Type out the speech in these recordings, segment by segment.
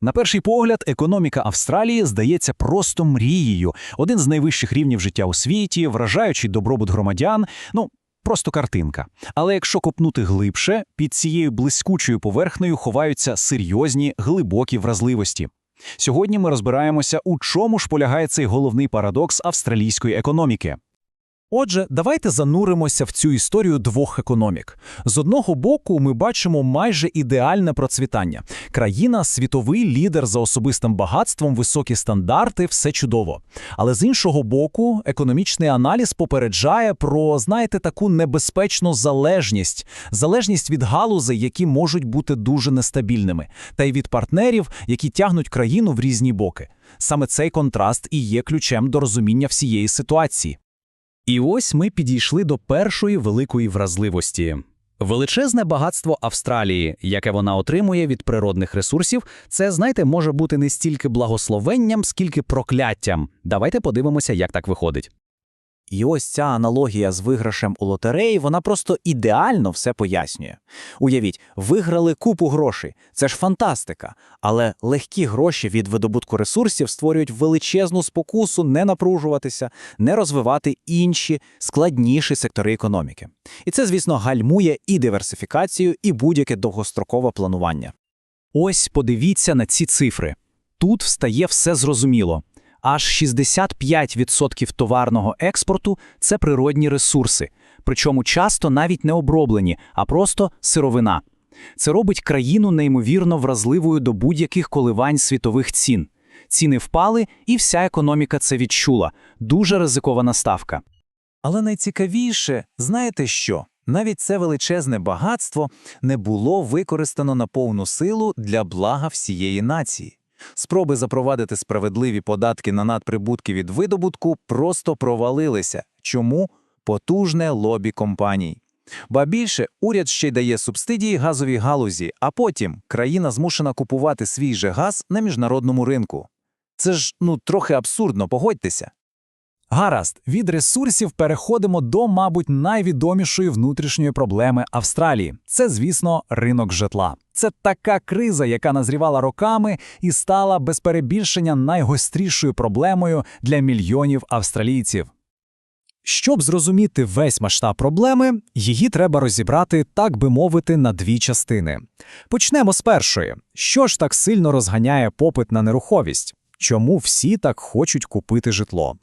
На перший погляд, економіка Австралії здається просто мрією. Один з найвищих рівнів життя у світі, вражаючий добробут громадян. Ну, просто картинка. Але якщо копнути глибше, під цією блискучою поверхнею ховаються серйозні, глибокі вразливості. Сьогодні ми розбираємося, у чому ж полягає цей головний парадокс австралійської економіки. Отже, давайте зануримося в цю історію двох економік. З одного боку, ми бачимо майже ідеальне процвітання. Країна світовий лідер за особистим багатством, високі стандарти, все чудово. Але з іншого боку, економічний аналіз попереджає про, знаєте, таку небезпечну залежність, залежність від галузей, які можуть бути дуже нестабільними, та й від партнерів, які тягнуть країну в різні боки. Саме цей контраст і є ключем до розуміння всієї ситуації. І ось ми підійшли до першої великої вразливості. Величезне багатство Австралії, яке вона отримує від природних ресурсів, це, знаєте, може бути не стільки благословенням, скільки прокляттям. Давайте подивимося, як так виходить. І ось ця аналогія з виграшем у лотереї, вона просто ідеально все пояснює. Уявіть, виграли купу грошей. Це ж фантастика. Але легкі гроші від видобутку ресурсів створюють величезну спокусу не напружуватися, не розвивати інші, складніші сектори економіки. І це, звісно, гальмує і диверсифікацію, і будь-яке довгострокове планування. Ось подивіться на ці цифри. Тут встає все зрозуміло. Аж 65% товарного експорту це природні ресурси, причому часто навіть не оброблені, а просто сировина. Це робить країну неймовірно вразливою до будь-яких коливань світових цін. Ціни впали, і вся економіка це відчула. Дуже ризикована ставка. Але найцікавіше, знаєте що? Навіть це величезне багатство не було використано на повну силу для блага всієї нації. Спроби запровадити справедливі податки на надприбутки від видобутку просто провалилися. Чому? Потужне лобі компаній. Ба більше, уряд ще й дає субсидії газовій галузі, а потім країна змушена купувати свій же газ на міжнародному ринку. Це ж, ну, трохи абсурдно, погодьтеся. Гаразд, від ресурсів переходимо до, мабуть, найвідомішої внутрішньої проблеми Австралії. Це, звісно, ринок житла. Це така криза, яка назрівала роками і стала без перебільшення найгострішою проблемою для мільйонів австралійців. Щоб зрозуміти весь масштаб проблеми, її треба розібрати, так би мовити, на дві частини. Почнемо з першої. Що ж так сильно розганяє попит на нерухомість? Чому всі так хочуть купити житло?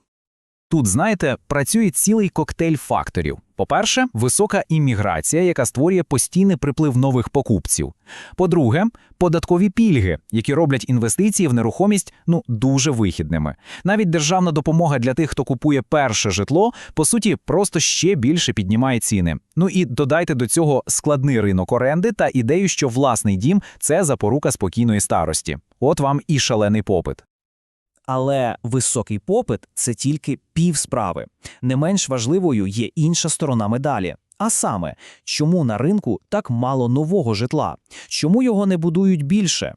Тут, знаєте, працює цілий коктейль факторів. По-перше, висока імміграція, яка створює постійний приплив нових покупців. По-друге, податкові пільги, які роблять інвестиції в нерухомість ну дуже вихідними. Навіть державна допомога для тих, хто купує перше житло, по суті, просто ще більше піднімає ціни. Ну і додайте до цього складний ринок оренди та ідею, що власний дім це запорука спокійної старості. От вам і шалений попит. Але високий попит це тільки пів справи. Не менш важливою є інша сторона медалі. А саме, чому на ринку так мало нового житла? Чому його не будують більше?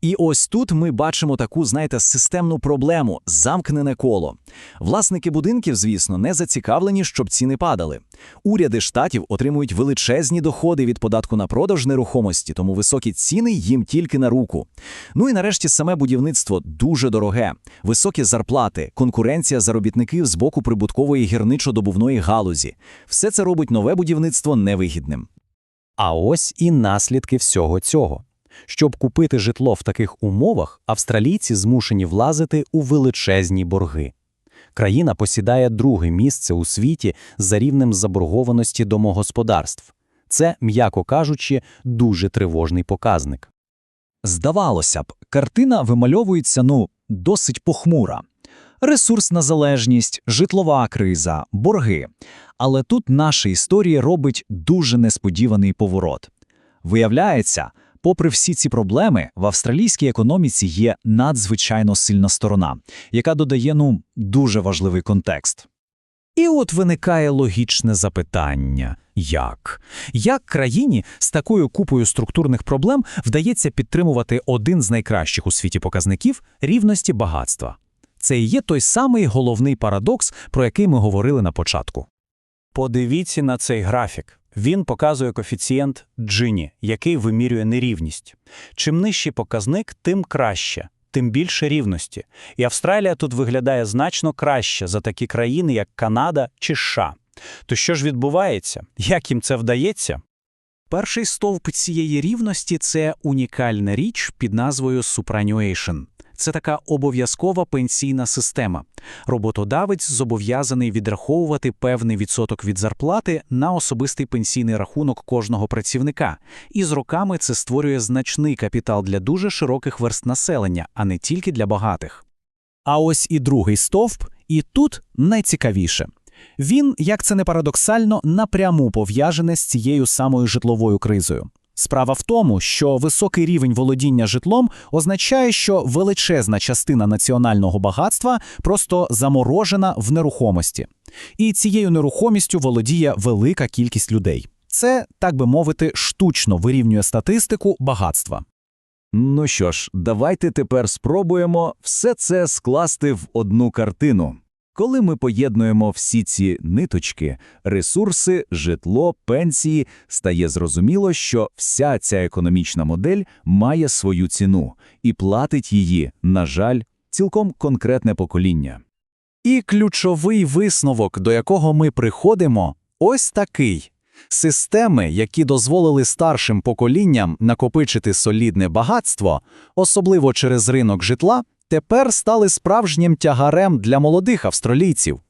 І ось тут ми бачимо таку, знаєте, системну проблему замкнене коло. Власники будинків, звісно, не зацікавлені, щоб ціни падали. Уряди штатів отримують величезні доходи від податку на продаж нерухомості, тому високі ціни їм тільки на руку. Ну і нарешті саме будівництво дуже дороге, високі зарплати, конкуренція заробітників з боку прибуткової гірничо-добувної галузі. Все це робить нове будівництво невигідним. А ось і наслідки всього цього. Щоб купити житло в таких умовах, австралійці змушені влазити у величезні борги. Країна посідає друге місце у світі за рівнем заборгованості домогосподарств. Це, м'яко кажучи, дуже тривожний показник. Здавалося б, картина вимальовується, ну, досить похмура. Ресурсна залежність, житлова криза, борги. Але тут наша історія робить дуже несподіваний поворот. Виявляється, попри всі ці проблеми, в австралійській економіці є надзвичайно сильна сторона, яка додає, ну, дуже важливий контекст. І от виникає логічне запитання: як? Як країні з такою купою структурних проблем вдається підтримувати один з найкращих у світі показників рівності багатства? Це і є той самий головний парадокс, про який ми говорили на початку. Подивіться на цей графік. Він показує коефіцієнт Джині, який вимірює нерівність. Чим нижчий показник, тим краще, тим більше рівності. І Австралія тут виглядає значно краще за такі країни, як Канада чи США. То що ж відбувається? Як їм це вдається? Перший стовп цієї рівності це унікальна річ під назвою superannuation. Це така обов'язкова пенсійна система. Роботодавець зобов'язаний відраховувати певний відсоток від зарплати на особистий пенсійний рахунок кожного працівника. І з роками це створює значний капітал для дуже широких верст населення, а не тільки для багатих. А ось і другий стовп, і тут найцікавіше. Він, як це не парадоксально, напряму пов'яжене з цією самою житловою кризою. Справа в тому, що високий рівень володіння житлом означає, що величезна частина національного багатства просто заморожена в нерухомості. І цією нерухомістю володіє велика кількість людей. Це, так би мовити, штучно вирівнює статистику багатства. Ну що ж, давайте тепер спробуємо все це скласти в одну картину. Коли ми поєднуємо всі ці ниточки, ресурси, житло, пенсії, стає зрозуміло, що вся ця економічна модель має свою ціну і платить її, на жаль, цілком конкретне покоління. І ключовий висновок, до якого ми приходимо, ось такий. Системи, які дозволили старшим поколінням накопичити солідне багатство, особливо через ринок житла, тепер стали справжнім тягарем для молодих австралійців.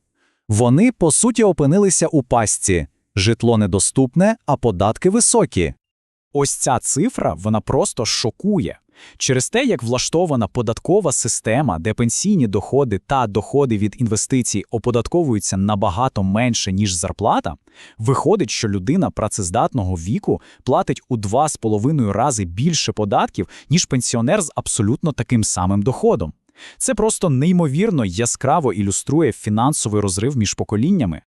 Вони, по суті, опинилися у пастці. Житло недоступне, а податки високі. Ось ця цифра, вона просто шокує. Через те, як влаштована податкова система, де пенсійні доходи та доходи від інвестицій оподатковуються набагато менше, ніж зарплата, виходить, що людина працездатного віку платить у 2,5 рази більше податків, ніж пенсіонер з абсолютно таким самим доходом. Це просто неймовірно яскраво ілюструє фінансовий розрив між поколіннями.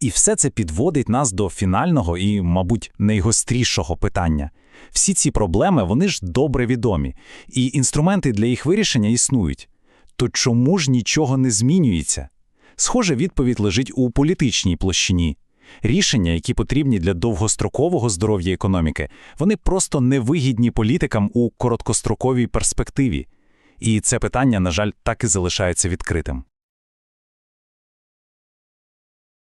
І все це підводить нас до фінального і, мабуть, найгострішого питання. Всі ці проблеми, вони ж добре відомі, і інструменти для їх вирішення існують. То чому ж нічого не змінюється? Схоже, відповідь лежить у політичній площині. Рішення, які потрібні для довгострокового здоров'я економіки, вони просто невигідні політикам у короткостроковій перспективі. І це питання, на жаль, так і залишається відкритим.